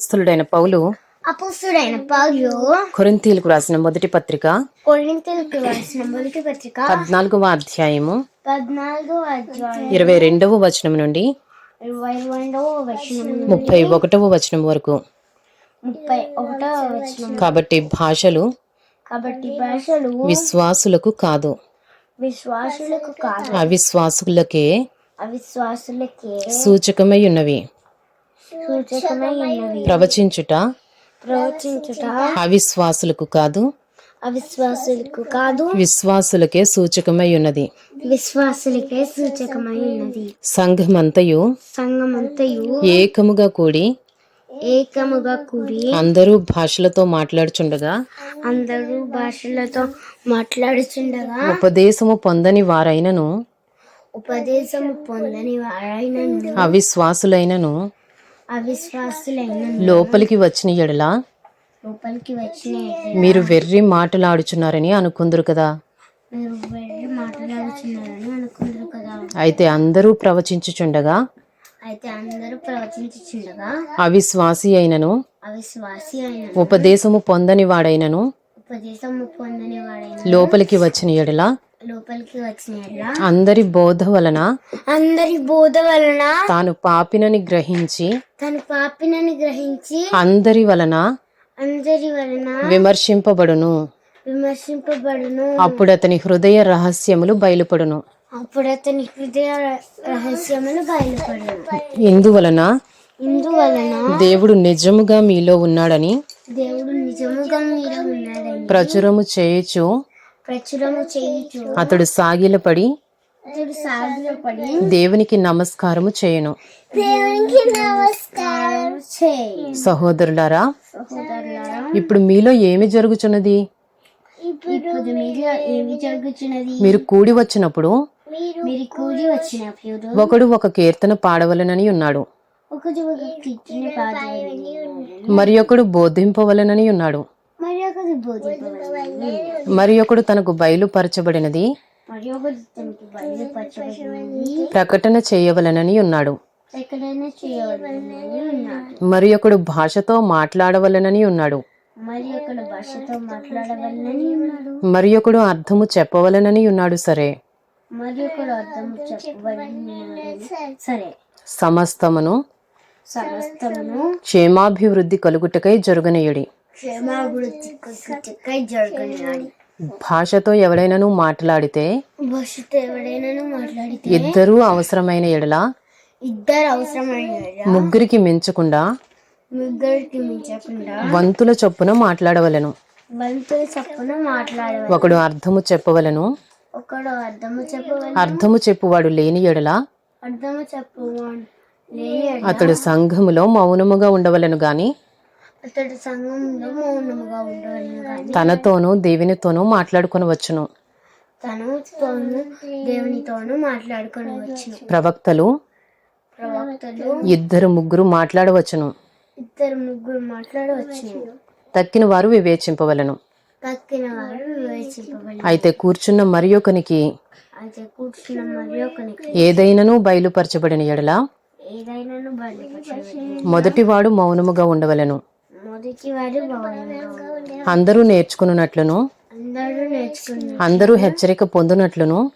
అపోస్తలుడైన పౌలు అపుస్తుడైన పౌలు కొరింథీలకు రాసిన మొదటి పత్రిక కొరింథీయులకు రాసిన మొదటి పత్రిక పద్నాలుగవ అధ్యాయము పద్నాలుగో అధ్యాయం ఇరవై రెండవ వచనం నుండి ఇరవై రెండవ వచనం ముప్పై ఒకటవ వచనం వరకు. ముప్పై ఒకటవ వచనం కాబట్టి భాషలు కాబట్టి భాషలు విశ్వాసులకు కాదు. విశ్వాసులకు కాదు. అవిశ్వాసులకే అవిశ్వాసులకే సూచకమై ఉన్నవి. ప్రవచించుట? ప్రవచించుట అవిశ్వాసులకు కాదు. అవిశ్వాసులకు కాదు. విశ్వాసులకే సూచకమై ఉన్నది. విశ్వాసులకే సూచకమై ఉన్నది. సంఘమంతయు సంఘమంతయు ఏకముగా కూడి ఏకముగా కూడి అందరూ భాషలతో మాట్లాడుచుండగా అందరూ భాషలతో మాట్లాడుచుండగా ఉపదేశము పొందని వారైనను ఉపదేశము పొందని వారైనను అవిశ్వాసులైనను అవిశ్వాసులైన లోపలికి వచ్చిన ఎడల మీరు వెర్రి మాటలాడుచున్నారని అనుకుందరు కదా. అయితే అందరూ ప్రవచించుచుండగా అయితే అందరూ ప్రవచించుచుండగా అవిశ్వాసి అయినను అవిశ్వాసి అయిన ఉపదేశము పొందని వాడైనను ఉపదేశము పొందని వాడైన లోపలికి వచ్చిన ఎడల లోపలికి వచ్చిన అందరి బోధ వలన అందరి బోధ వలన తాను పాపినని గ్రహించి తన పాపినని గ్రహించి అందరి వలన అందరి వలన విమర్శింపబడును. విమర్శింపబడును. అప్పుడు అతని హృదయ రహస్యములు బయలుపడును. అప్పుడు అతని హృదయ రహస్యములు బయలుపడను. ఇందువలన ఇందువలన దేవుడు నిజముగా మీలో ఉన్నాడని దేవుడు నిజముగా మీరు ఉన్నాడని ప్రచురము చేయుచు ప్రచురము చేయుచు అతడు సాగిలపడి దేవునికి నమస్కారము చేయను. సహోదరులారా ఇప్పుడు మీలో ఏమి జరుగుచున్నది? మీరు ఏమి జరుగుతున్నది మీరు కూడి వచ్చినప్పుడు ఒకడు ఒక కీర్తన పాడవలనని ఉన్నాడు. మరి ఒకడు బోధింపవలనని ఉన్నాడు. మరి ఒకడు తనకు బయలుపరచబడినది ప్రకటన చేయవలనని ఉన్నాడు. మరి ఒకడు భాషతో మాట్లాడవలనని ఉన్నాడు. మరి ఒకడు అర్థము చెప్పవలనని ఉన్నాడు సరే. సమస్తమును సమస్తమును క్షేమాభివృద్ధి కలుగుటకై జరగనియాడి. భాషతో ఎవడైనను మాట్లాడితే భాషతో ఎవడైనా మాట్లాడితే ఇద్దరూ అవసరమైన ఎడల ఇద్దరు అవసరమైన ముగ్గురికి మించకుండా ముగ్గురికి మించకుండా వంతుల చొప్పున మాట్లాడవలెను. బంతుల చప్పున మాట్లాడవాలి ఒకడు అర్థము చెప్పవలను. ఒకడు అర్థము చెప్పవాలి అర్థము చెప్పువాడు లేని ఎడల అర్థము చెప్పు లేని ఎడల అతడు సంఘములో మౌనముగా ఉండవలెను గాని అతడు సంఘంలో మౌనముగా ఉండవలను కానీ తనతోనూ దేవునితోనూ మాట్లాడుకొనవచ్చును దేవునితోనూ మాట్లాడుకొని వచ్చిన. ప్రవక్తలు ప్రవక్తలు ఇద్దరు ముగ్గురు మాట్లాడవచ్చును. ఇద్దరు ముగ్గురు మాట్లాడవచ్చు తక్కిన వారు వివేచింపవలను. తక్కిన వారు వివేచింపబడి అయితే కూర్చున్న మరి ఒకనికి అయితే కూర్చున్న మరి ఒకనికి ఏదైనను బయలుపరచబడిన ఎడల ఏదైనాను మొదటివాడు మౌనముగా ఉండవలెను. అందరూ నేర్చుకున్నట్లును. అందరూ హెచ్చరిక పొందునట్లును.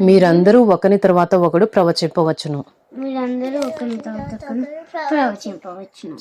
మీరందరూ ఒకని తర్వాత ఒకడు ప్రవచింపవచ్చును. మీరందరూ ఒకరి తర్వాత ప్రవచింపవచ్చును.